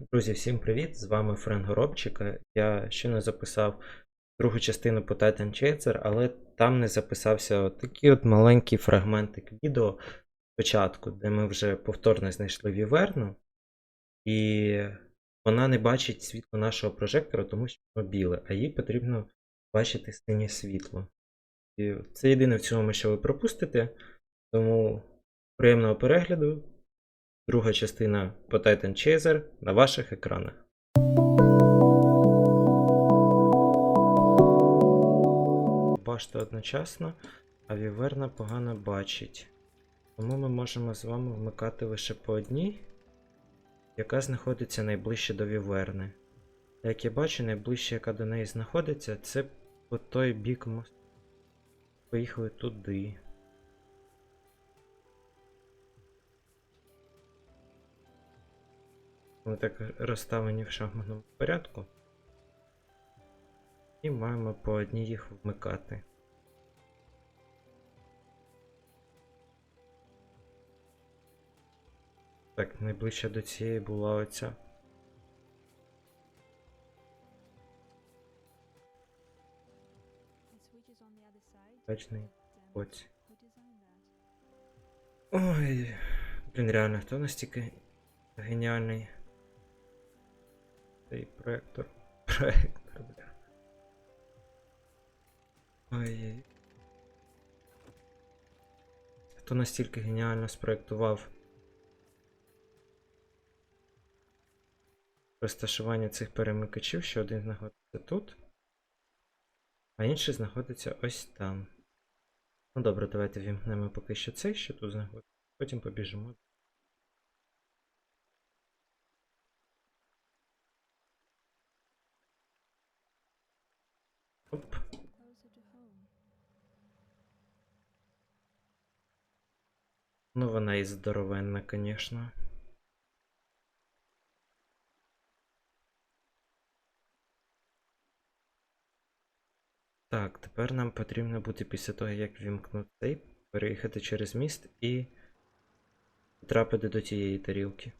Друзі, всім привіт! З вами Френ Горобчика. Я щойно записав другу частину по Titan Chaser, але там не записався от такий от маленький фрагментик відео спочатку, де ми вже повторно знайшли віверну, і вона не бачить світло нашого прожектора, тому що воно біле, а їй потрібно бачити синє світло. І це єдине в цьому, що ви пропустите. Тому приємного перегляду. Друга частина по Titan Chaser на ваших екранах. Бачите одночасно, а Віверна погано бачить. Тому ми можемо з вами вмикати лише по одній, яка знаходиться найближче до Віверни. Як я бачу, найближче, яка до неї знаходиться, це по той бік мосту. Поїхали туди. Вони так розставлені в шахматному порядку. І маємо по одній їх вмикати. Так, найближче до цієї була оця. Ой. Блін, реально, хто настільки геніальний цей проектор. Проектор, бля. Ой. Хто настільки геніально спроектував розташування цих перемикачів, що один знаходиться тут, а інший знаходиться ось там. Ну добре, давайте вімкнемо поки що цей, що тут знаходиться. Потім побіжимо. Ну вона і здоровенна, звісно. Так, тепер нам потрібно буде після того, як вімкнути цей, переїхати через міст і потрапити до тієї тарілки.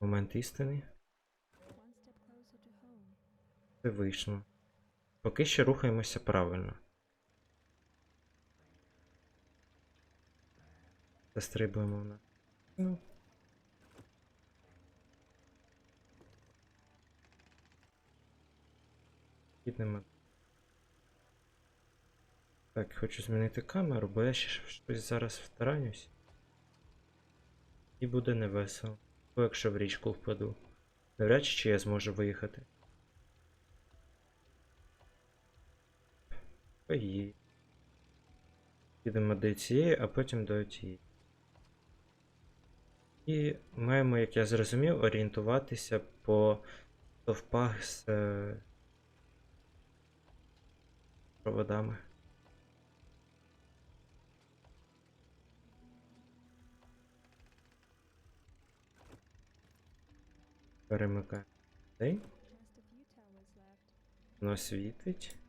Момент істини. Це вийшло. Поки що рухаємося правильно. Застрибуємо на. Ну. Піднемо. Так, хочу змінити камеру, бо я ще щось зараз втаранюсь. І буде невесело. Бо якщо в річку впаду. Навряд чи я зможу виїхати. Ой. Підемо до цієї, а потім до цієї. І маємо, як я зрозумів, орієнтуватися по стовпах з е, проводами. Перемикаємо цей. Воно світить.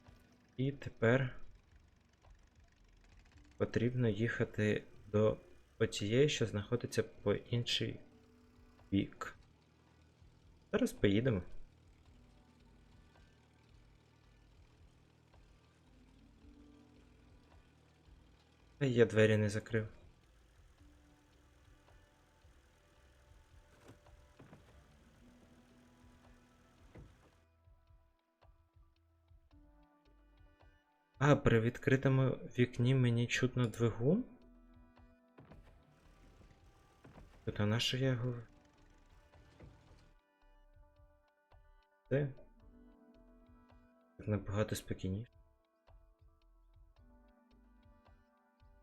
І тепер потрібно їхати до отієї, що знаходиться по інший бік. Зараз поїдемо. Я двері не закрив. А, при відкритому вікні мені чутно двигун? Та на що я його. Це? Набагато спокійніше.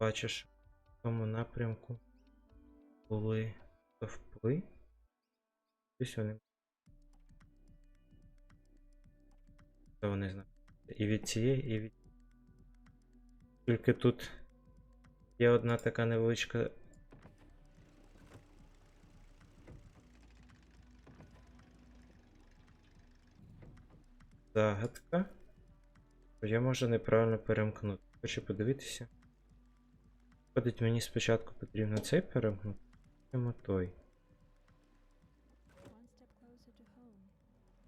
Бачиш, в тому напрямку були стовпи. Десь вони. Що вони знають? І від цієї, і від тільки тут є одна така невеличка. Загадка. Я можу неправильно перемкнути. Хочу подивитися. Виходить, мені спочатку потрібно цей перемкнути, потім той.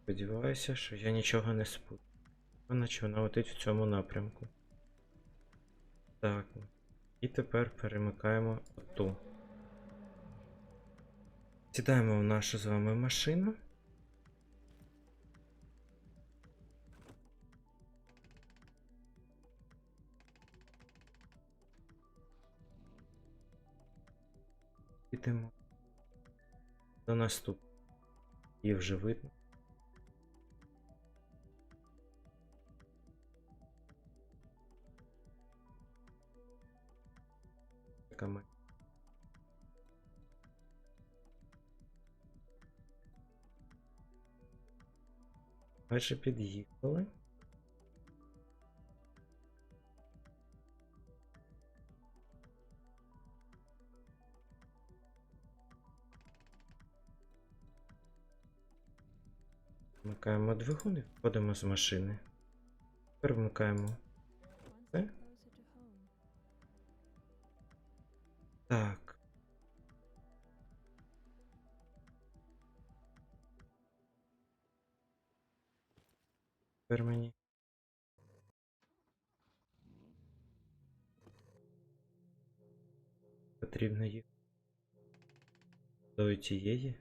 Сподіваюся, що я нічого не спутаю. Наче вона летить в цьому напрямку. Так. І тепер перемикаємо ту. Сідаємо в нашу з вами машину. Йдемо до наступного. Її вже видно. Така. Майже під'їхали. Вмикаємо двигун і виходимо з машини. Тепер вмикаємо. One Так. Мені. Потрібно їх до тієї.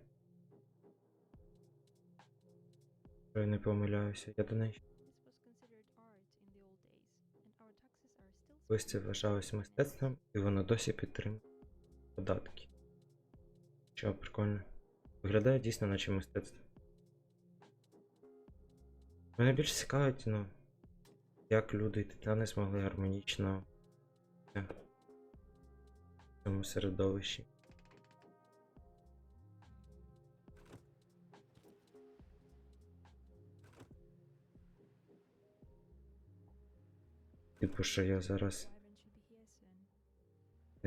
Я не помиляюся, я до неї Колись це вважалось мистецтвом, і воно досі підтримує податки. Що прикольно. Виглядає дійсно наче мистецтво. Мене більше цікавить, ну, як люди і титани змогли гармонічно в цьому середовищі. Типу, що я зараз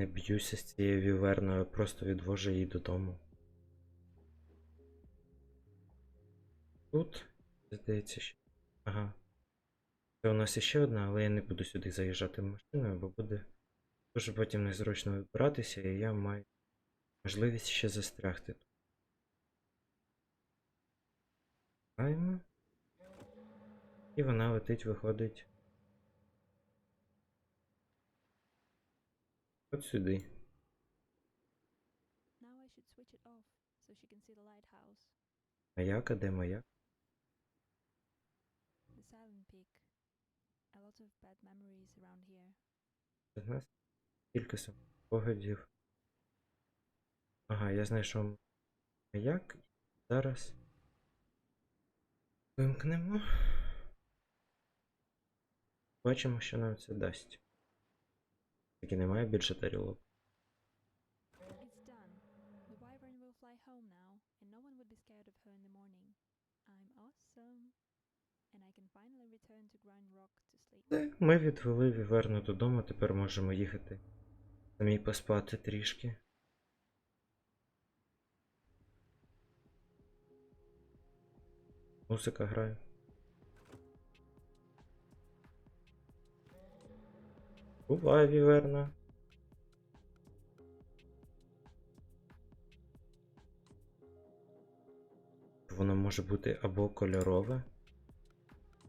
не б'юся з цією віверною, просто відвожу її додому. Тут, здається, ще. Ага. Це у нас іще одна, але я не буду сюди заїжджати машиною, бо буде дуже потім незручно вибиратися, і я маю можливість ще застрягти тут. І вона летить, виходить. The lighthouse, Маяк, а де маяк? У нас кілька спогадів. Ага, я знайшов маяк. Зараз вимкнемо. Бачимо, що нам це дасть. Таки немає більше тарілок. Ми відвели віверну додому, тепер можемо їхати. Самі поспати трішки. Музика грає. Буває віверна. Воно може бути або кольорове,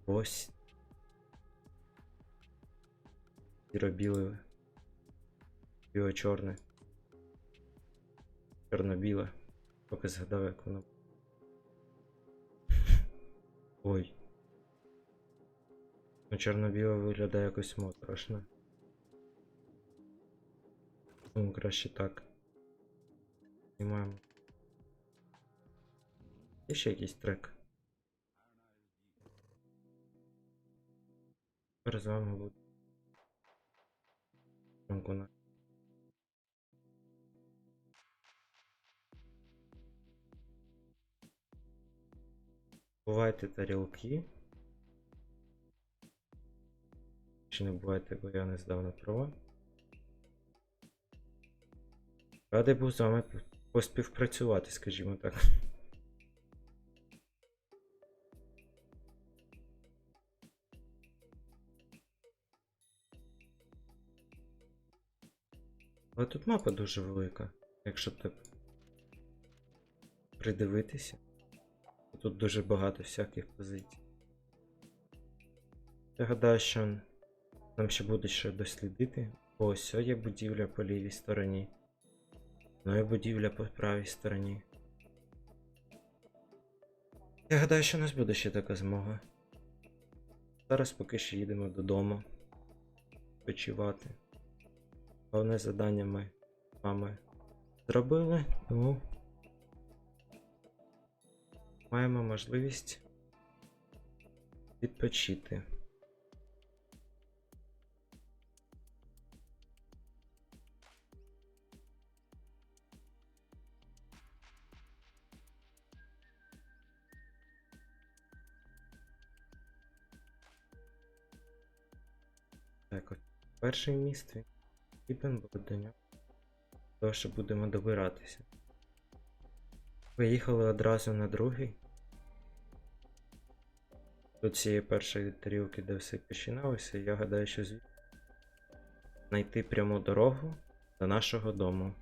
ось сіро-біле, біло-чорне, чорно-біле. Поки згадав, як воно. Ой. Ну, чорно-біле виглядає якось моторошно. Ну, краще так. Знімаємо. Є ще якийсь трек. Тепер з вами буде. Бувайте тарілки. Чи не бувайте, бо я не здав. Радий був з вами поспівпрацювати, скажімо так. Але тут мапа дуже велика, якщо так придивитися. Тут дуже багато всяких позицій. Я гадаю, що нам ще буде що дослідити. Ось є будівля по лівій стороні. Ну і будівля по правій стороні. Я гадаю, що у нас буде ще така змога. Зараз поки що їдемо додому. Почувати. Головне завдання ми з вами зробили, тому маємо можливість відпочити. Так, от перший міст він потрібен буде до нього. Тож що будемо добиратися. Виїхали одразу на другий. До цієї першої тарілки, де все починалося, я гадаю, що звідси знайти пряму дорогу до нашого дому.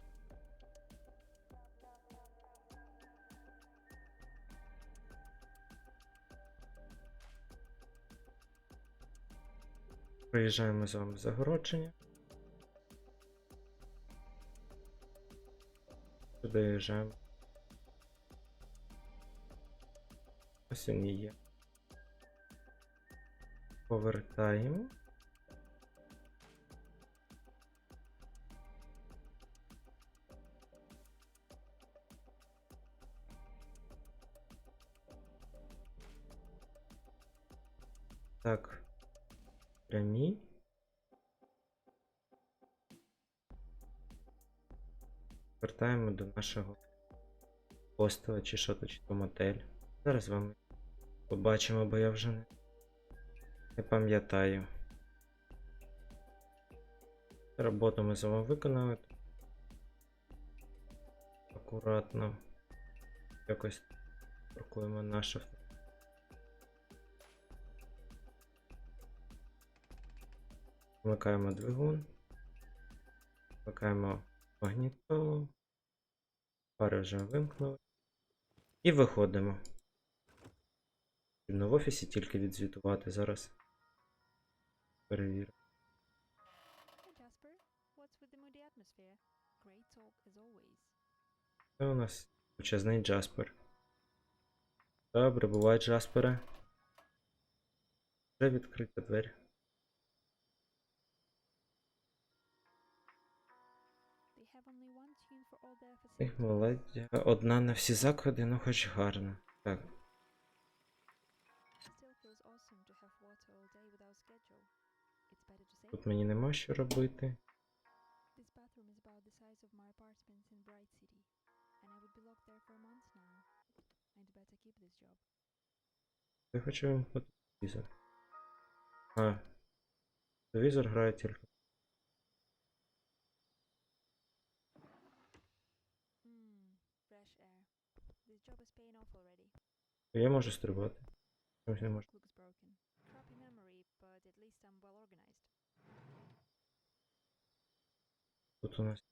Приїжджаємо з вами загородження. Доїжджаємо. Ось він є. Повертаємо. Так. Прямі. Вертаємо до нашого хостела чи що то, чи то мотель. Зараз вами побачимо, бо я вже не, не пам'ятаю. Роботу ми з вами виконали. Акуратно. Якось паркуємо наше авто. Вмикаємо двигун. Вмикаємо магнітолу. Пари вже вимкнули. І виходимо. Потрібно в офісі тільки відзвітувати зараз. Always. Це у нас величезний Джаспер. Добре, буває Джаспере. Вже відкрита двері. Facilities. молодь. Одна на всі заклади, ну хоч гарно. Так, тут мені нема що робити. Я хочу вимкнути телевізор. А. Телевізор грає тільки. Я можу стрибати. Чомусь не можу. Тут у нас.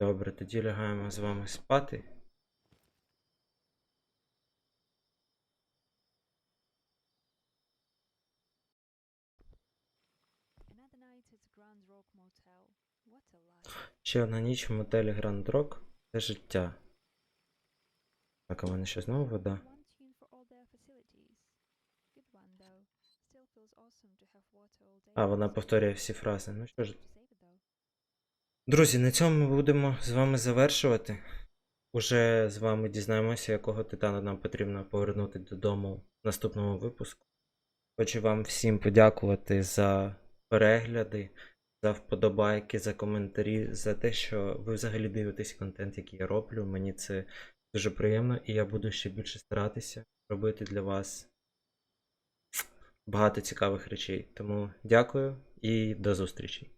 Добре, тоді лягаємо з вами спати. Ще одна ніч в мотелі Гранд Рок. Це життя. Так, а в мене ще знову вода. А, вона повторює всі фрази. Ну що ж. Друзі, на цьому ми будемо з вами завершувати. Уже з вами дізнаємося, якого титана нам потрібно повернути додому в наступному випуску. Хочу вам всім подякувати за перегляди, за вподобайки, за коментарі, за те, що ви взагалі дивитесь контент, який я роблю. Мені це дуже приємно, і я буду ще більше старатися робити для вас багато цікавих речей. Тому дякую і до зустрічі!